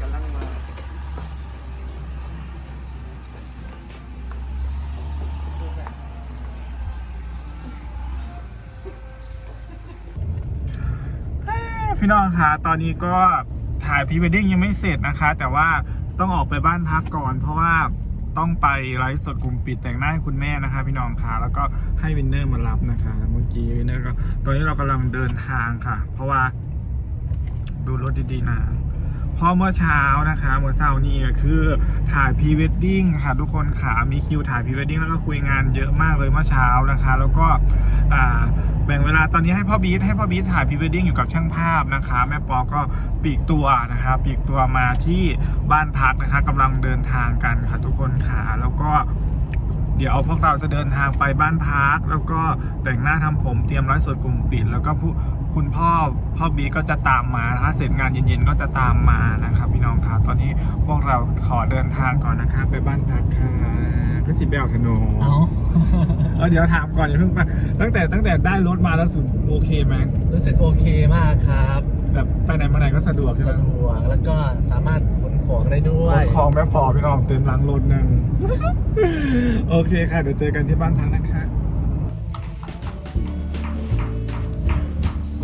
กำลังมาพี่น้องคะตอนนี้ก็ถ่ายพรีเวดดิ้งยังไม่เสร็จนะคะ แต่ว่าต้องออกไปบ้านพักก่อน เพราะว่าต้องไปไลฟ์สดกลุ่มปิดแต่งหน้าให้คุณแม่นะคะ พี่น้องคะแล้วก็ให้วินเนอร์มารับนะคะ เมื่อกี้วินเนอร์ก็ตอนนี้เรากำลังเดินทางค่ะ เพราะว่าดูรถดีๆนะ พราะเมื่อเช้านะคะเมื่อเช้านี้ก็คือถ่ายพรีเวดดิ้งค่ะทุกคนค่ะมีคิวถ่ายพรีเวดดิ้งแล้วก็คุยงานเยอะมากเลยเมื่อเช้านะคะ แล้วก็แบ่งเวลาตอนนี้ให้พ่อบีทให้พ่อบีทถ่ายพรีเวดดิ้งอยู่กับช่างภาพนะคะ แม่ปอก็ปีกตัวนะคะปีกตัวมาที่บ้านพักนะคะกำลังเดินทางกันค่ะทุกคนค่ะแล้วก็ เดี๋ยวพวกเราจะเดินทางไปบ้านพัก แล้วก็แต่งหน้าทำผมเตรียมไลฟ์สดกลุ่มปิด แล้วก็ผู้คุณพ่อพ่อบีก็จะตามมาถ้าเสร็จงานเย็นๆก็จะตามมานะครับพี่น้องครับตอนนี้พวกเราขอเดินทางก่อนนะครับไปบ้านพักค่ะก็สิเบลธนูเอาเออเดี๋ยวถามก่อนอย่าเพิ่งไปตั้งแต่ตั้งแต่ได้รถมาแล้วสุดโอเคไหมรู้สึกโอเคมากครับ แบบไปไหนมาไหนก็สะดวกใช่ไหมสะดวกแล้วก็ ด้ด้วย ของแม่ปอพี่น้องเต็มหลังรถหนึ่งโอเคค่ะเดี๋ยวเจอกันที่บ้านพักนะคะ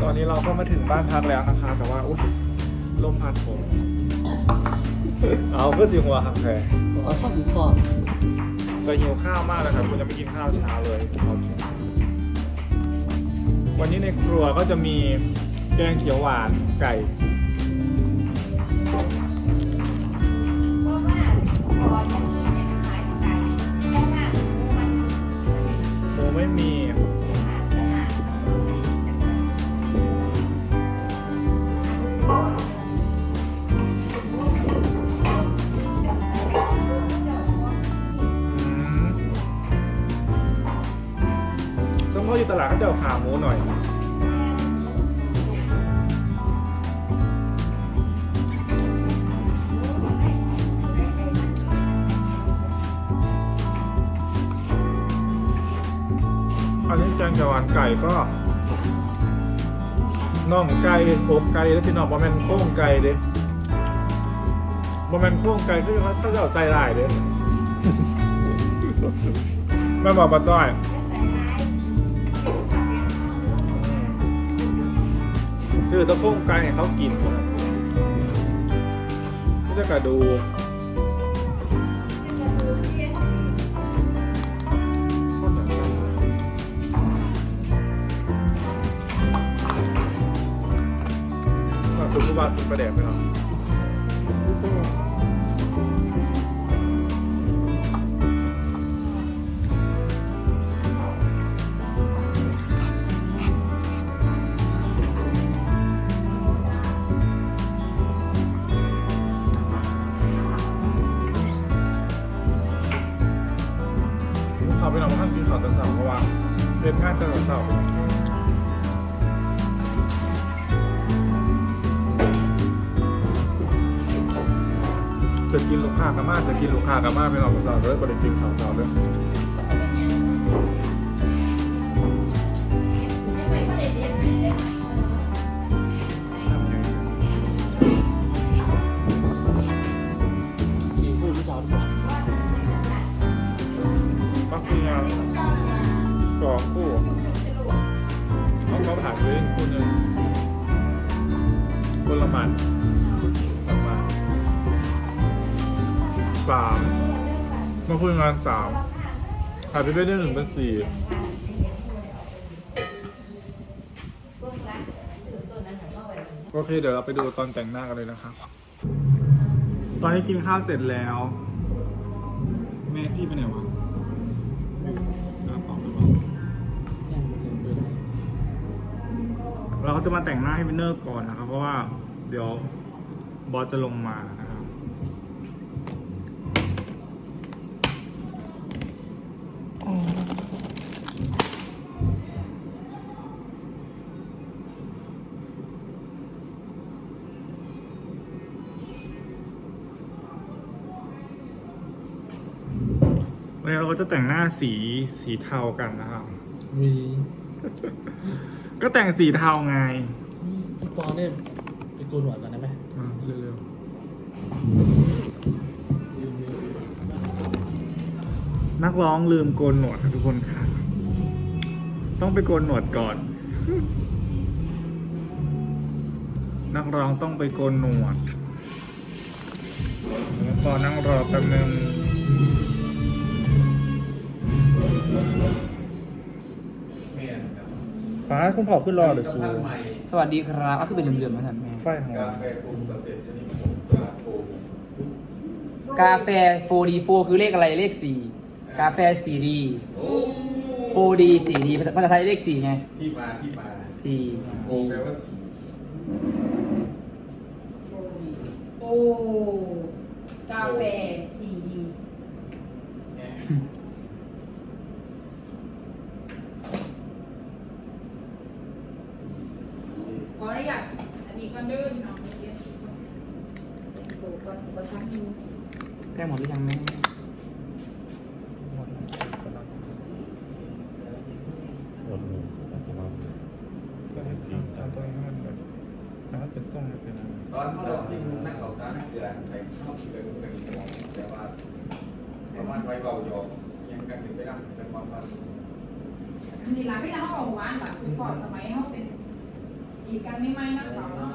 ตอนนี้เราก็มาถึงบ้านพักแล้วนะคะ แต่ว่าอุ๊ยลมพัดผม เอาเพื่อสิหัวหักแผลเอาข้อถือข้อแต่หิวข้าวมากเลยครับคุณจะไม่กินข้าวเช้าเลยโอเควันนี้ในครัวก็จะมีแกงเขียวหวานไก่ งเขียวหวานไก่ก็น่องไก่อกไก่แล้วพี่น้องบะแมนโค้งไก่เด้บะแมนโค้งไก่คือเขาเขาจะเอาใส่ลายเด้ไม่บอกปลาต้อยซื้อตะโค้งไก่ให้เขากินก็จะกระดูก ว่าดเป็นประเด็นไหรอรู้สึ จะกินลูกค้ากันมากจะกินลูกค้ากันมากไปนอนแต่เสาร์เลยบริกินข้าวสาร์เลย มาคุยงานสามถ่ายไปได้หนึ่งเป็นสี่โอเค เดี๋ยวเราไปดูตอนแต่งหน้ากันเลยนะครับ ตอนนี้กินข้าวเสร็จแล้ว แม่พี่ไปไหนวะเป๋าหรือเปล่ายังเลยเราก็จะมาแต่งหน้าให้วินเนอร์ก่อนนะครับ เพราะว่าเดี๋ยวบอสจะลงมานะ จะแต่งหน้าสีสีเทากันนะครับ วีก็แต่งสีเทาไงพี่ปอเนี่ยไปโกกูหนวดก่อนได้ไหมอ่าเร็วลืมลืมๆนักร้องลืมโกนหนวดค่ะทุกคนค่ะ ต้องไปโกนหนวดก่อน นักร้องต้องไปโกนหนวดแล้วพอนั่งรอแป๊บนึง ป้าคุณพ่อขึ้นรอหรือซูสวัสดีครับก็คือเป็นเหลื่อมๆนะท่านแม่ไฟของกาแฟปรุงสำเร็จชนิดผงตราโฟมกาแฟ 4D 4 คือเลขอะไรเลข 4 กาแฟ 4D 4D 4D ภาษาไทยเลข 4 ไง ที่มาที่มา4 โอแปลว่าสีโอ้กาแฟสีดี แง่ ขออนุญาตอันนี้ก็เดินเนาะเดี๋ยวโอ้ก่อนสุขภาพดู แก้หมดหรือยังแม่หมดเลยอาจจะมาก็ให้ทำตามตัวเองมันแบบนะครับเป็นทรงเลยสินะตอนเขาลองที่มุมนั่งเขาซ้านั่งเดือนใส่ข้าเดือนกันอีกมองแต่ว่าประมาณไว้เบาหยอกยังกันถึงไปนั่งเป็นความว่านี่หลังที่เราเขาบอกว่าแบบคือก่อนสมัยเขาเป็นจีบกันไม่ไม่นักเขาเนาะ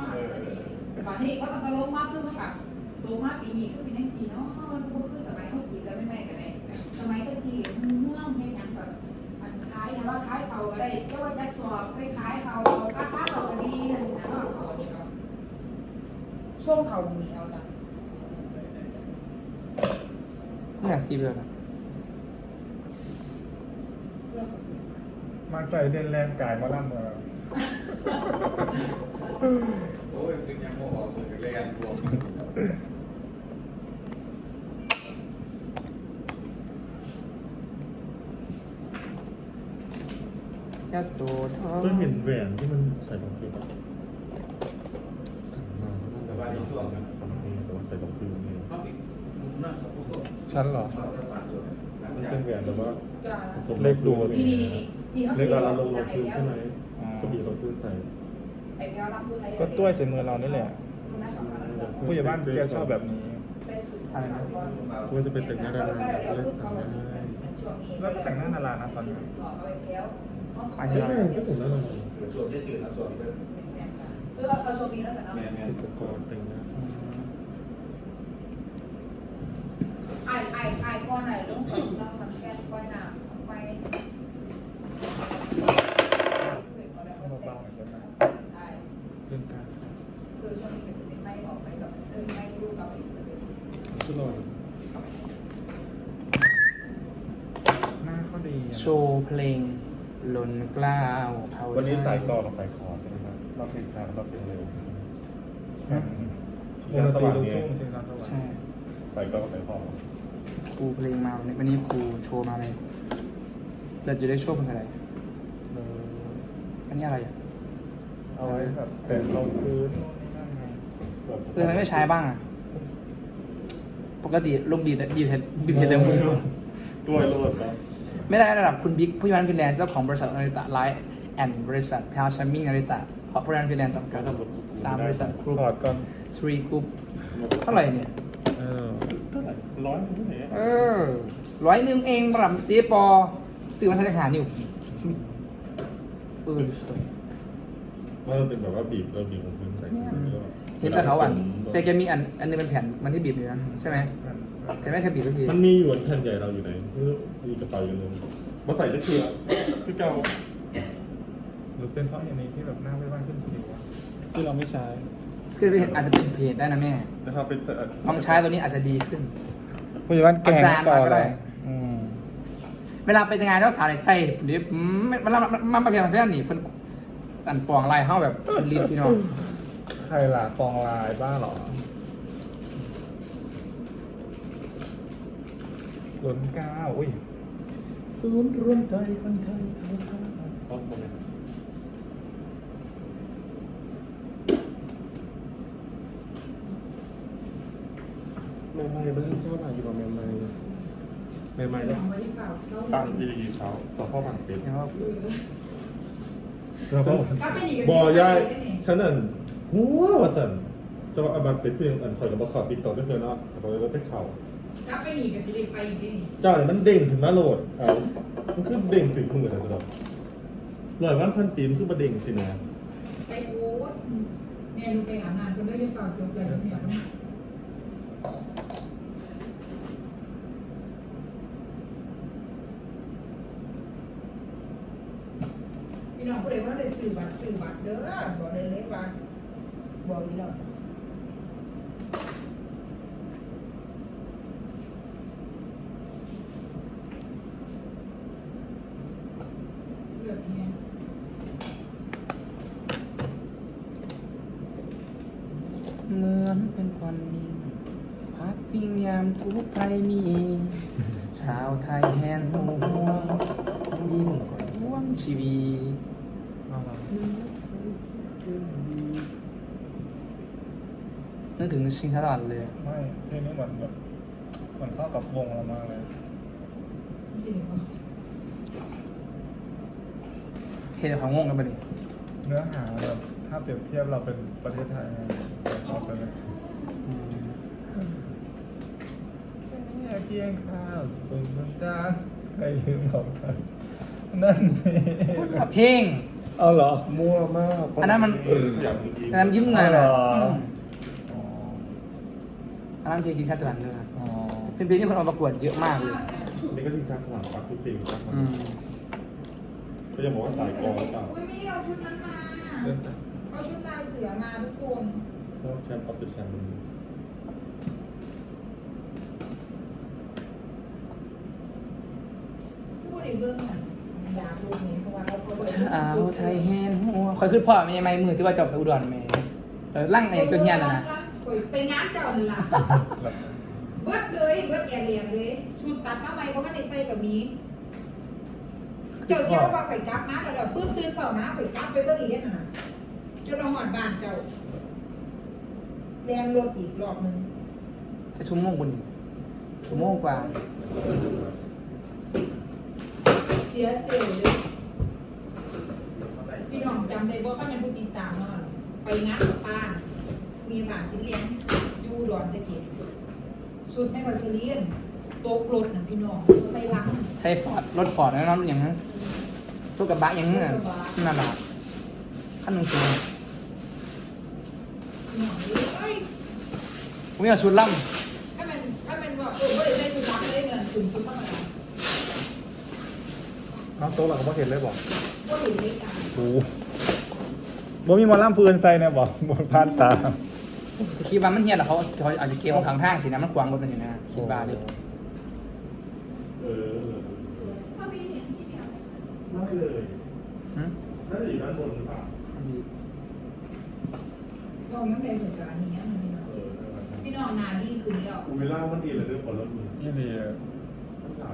แต่ตอนนี้เขาตอนลงมากขึ้นมาแบบ โตมากปีนี้ก็เป็นนักสีเนาะมันก็คือสมัยเขาจีบกันไม่ไม่กันเลยสมัยตะกี้เมื่อเห็นอย่างแบบมันขายแต่ว่าขายเขาก็ได้ก็ว่าจักสอบไปขายเขาก็ค้าเขาก็ดีนั่นนะว่าเขาเนี่ยเนาะส่งเขาเหนียวจ้ะไม่อยากซีเลยนะมาใจเด่นแรงกายมาล่ำเลยโอ้ยถึงยังโมออกมือเรียนรวม ยาโสธรก็เห็นแหวนที่มันใส่ดอกพิมพ์สั่งมาแล้วก็แต่ว่าในช่วงนั้นแต่ว่าใส่ดอกพิมพ์นี่เขาสิมุมนั่งเขาพูดว่าชั้นเหรอเขาจะปัดเลยมันเป็นแหวนแบบว่าจ้ะผสมเลขดูนี่นี่นี่นี่เขาเลสีขยเราวลงดอกพิมพ์ใช่ไหมอ๋อก็บีบดอกพิมพ์ใส่ไอ้แก้วรับผู้ไทยก็ต้วยใส่มือเรานี่แหละผู้ใหญ่บ้านแกชอบแบบนี้ว่าจะเป็นแต่งหน้าดาราอะไรสักอย่างแล้วก็แต่งหน้านารานะตอนนี้อา ไม่ยุไม่ก็ถึงแล้วนะส่วนที่จืดนะส่วนที่เเออเอาโชว์ปีแล้วสันเนาะแม่แม่อุปกรณ์แต่งหน้าไอ้ไอ้ไอ้ก้อนไหนลงของเราทำแก๊สก้อยหนาไปเบาๆหน่อยได้ไหมเรื่องการคือช่วงนี้ก็จะเป็นไม่ออกไปแบบเออไม่อยู่กับอีกเลยก็รอหน้าเขาดีอะโชว์เพลง ลนกล้าวเผาวันนี้ใส่กรอกกับใส่คอใช่ไหมครับรอบเพลงช้ารอบเพลงเร็ววงดนตรีลูกทุ่งจริงๆนะสวัสใช่ดิ์ใส่กรอกกับใส่คอครูเพลงมาวันนี้วันนี้ครูโชว์มาเลยเราจะได้โชว์เป็นอะไร เอออันนี้อะไรอะเอาไว้แบบแต่ลงพื้นโน่นนี่นั่นไงเออทำไมไม่ใช้บ้างอะ ปกติลงบีบแต่บีบแต่บีบแต่เต็มมือตัวโลดครับ ไม่ได้ระดับคุณบิ๊กผู้ยันฟินแลนด์เจ้าของบริษัทนาริตะไลท์แอนด์บริษัทพาวชัมมิ่งนาริตะขอผู้ยันฟินแลนด์จำกัดสามบริษัทกรุ๊ปถอดก่อนทรีกรุ๊ปเท่าไหร่เนี่ยเออเท่าไหร่ร้อยเท่าไหร่เออร้อยหนึ่งเองระดับเจ๊ปอซื้อมาใช้ขานิวเออสวยว่ามันเป็นแบบว่าบีบเราบีบของพื้นใส่เห็นแต่เขาอะแต่แกมีอันอันนึงเป็นแผ่นมันที่บีบอยู่นะใช่ไหม แต่ไม่เคยบีบสักทีมันมีอยู่อันแผ่นใหญ่เราอยู่ไหนไม่รู้มีกระเป๋าอยู่นึงมาใส่ตะเกียบพี่เก่าหรือเป็นเพราะอย่างนี้ที่แบบหน้าไม่บ้านขึ้นสิวอะที่เราไม่ใช้ก็อาจจะเป็นเพจได้นะแม่นะครับเป็นลองใช้ตัวนี้อาจจะดีขึ้น ผู้ใหญ่บ้านแกงเอาจานมาก็ได้อืมเวลาไปงานเจ้าสาวในใส่ผมดิไม่เวลามันมาเพียงแค่นี้เพิ่นสั่นปองลายเข้าแบบรีบพี่น้องใครล่ะฟองลายบ้าเหรอ ล้นเก้าอุ้ยศูนย์รวมใจคนไทยทั้งชาติอ๋อมดเลยใหม่ๆมันเศร้าหน่อยอยู่กว่าใหม่ๆใหม่ๆเล่าตั้งที่ดีเขาสอบข้อบังเป็ดเห็นว่าแล้วก็บอยายฉันนั่นหัววะสันจะว่าเอาบัตรเป็นเพียงอันคอยกับบัตรขอติดต่อได้เพื่อนเนาะขอยก็ไปเข่า ถ้าไปหนีกับสิริไปอีกทีนี่เจ้าเนี่ยมันเด้งถึงมาโหลดเอามันคือเด้งถึงมือนะสำหรับหน่อยวันพันปีมันคือประเด้งสินะไปโอ้ยแม่ลูกไปอาบน้ำก็ไม่ได้ฝากจบเลยแล้วเนี่ยพี่น้องผู้ใดว่าได้ซื้อบัตรซื้อบัตรเด้อบอกเลยเลยว่าบอกอีกแล้ว เลือกเนี่ย เหมือนเป็นควันมิงพักพิงยามทุกภัยมี ชาวไทยแห่งห่วงยิ่งกว่าห่วงชีวีนึกถึงชิงชาตวันเลยไม่เพลงนี้เหมือนแบบเหมือนเข้ากับวงเรามากเลย จริงเหรอเห็นของงงกันไปดิเนื้อหาแบบถ้าเปรียบเทียบเราเป็นประเทศไทยชอบไป เลยแค่เพียงข้าวสุนทรดาให้ลืมของเธอนั่นเองเพลงเอาเหรอ มั่วมากอันนั้นมันเอออย่างนี้อันนั้นยิ้มหน่อยเหรนะออืมอ๋ออันนั้นเพลงชิงชาตวันเลยนะอ๋อเป็นเพลงที่คนเอาประกวดเยอะมากเลยนี่ก็จิงชาสนามปักทุกเพลงครับอืมก็จะบอกว่าสายกองหรือเปล่าอุ้ยไม่ได้เอาชุดนั้นมาเอาชุดลายเสือมาทุกคน เพราะแชมป์ออฟเดอะแชมป์พูดในเบื้องอะอยากรู้นี้เพราะว่าเราเขาชาวไทยแห่งหัวคอยขึ้นพ่อไม่ใช่ไม้มือที่ว่าจะไปอุดรแม่เออลั่งเองจนเฮียนนะนะไปงานเจ้านั่นล่ะแบบเบิดเลยเบิดแอร์เรียนเลยชุดตัดมาใหม่เพราะว่าในใส่กับมีเจ้าเสียว่าข่อยกลับมาแล้วเดี๋ยวปื้มตื่นเช้ามาข่อยกลับไปเบิ่งอีกเด้อนั่นน่ะจนเราหอดบ้านเจ้า แรงรถอีกรอบหนึงจะชั่วโมงกว่านี้ชั่วโมงกว่า เสียเซลล์เลยพี่น้องจำได้บ่เขาเป็นผู้ติดตามเนาะไปงานกับป้านมีบ้านฟินแลนด์อยู่ดอนตะเกียบสุดในวัสเลียนโต๊ะรถน่ะพี่น้องใส่ลังใช้ฟอร์ดรถฟอร์ดแล้วน้องอย่างนั้นรถกระบะอย่างนั้นน่ะนั่นแหละขั้นหนึ่งตัว พี่น้องเอ้ย ผมอยากชุดล่ถ้ามันถ้ามันว่าเออบ่ได้ใส่ชุดลังได้เงินถึงสุดเท่าไหร่น้องโต๊ะเราก็บ่เห็นเลยบอกบ่เห็นเลยกันโอ้บ่มีหมอลำฟืนใส่เนี่ยบอกบนพานตาำคิดว่ามันเฮียนแล้วเขาเขาอาจจะเกมขังทางสินะมันขวางรถมันสินะคิดว่าเลยเออถ้าพี่เห็นพี่เนี่ยไม่เลยหืมน่าจะอยู่ด้านบนหรือเปล่า ลองยังไงเหมือนกัน นาดีขึ้นแล้วกูเวลามันดีเลยเรื่องผลลัพธ์มือนี่ดี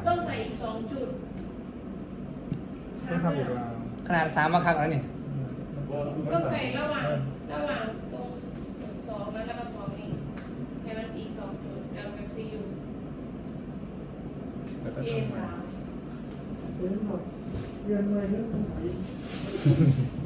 ต้องใส่อีกสองจุดต้องทำอีกแล้ว ขนาดสามมาครั้งแล้วนี่ต้องใส่ระหว่างระหว่างตรงสองนั้นแล้วก็สองนี้ให้มันอีกสองจุดกับกับซียูแต่ก็เอต้องสามเรียนหน่อยเรื่องไหน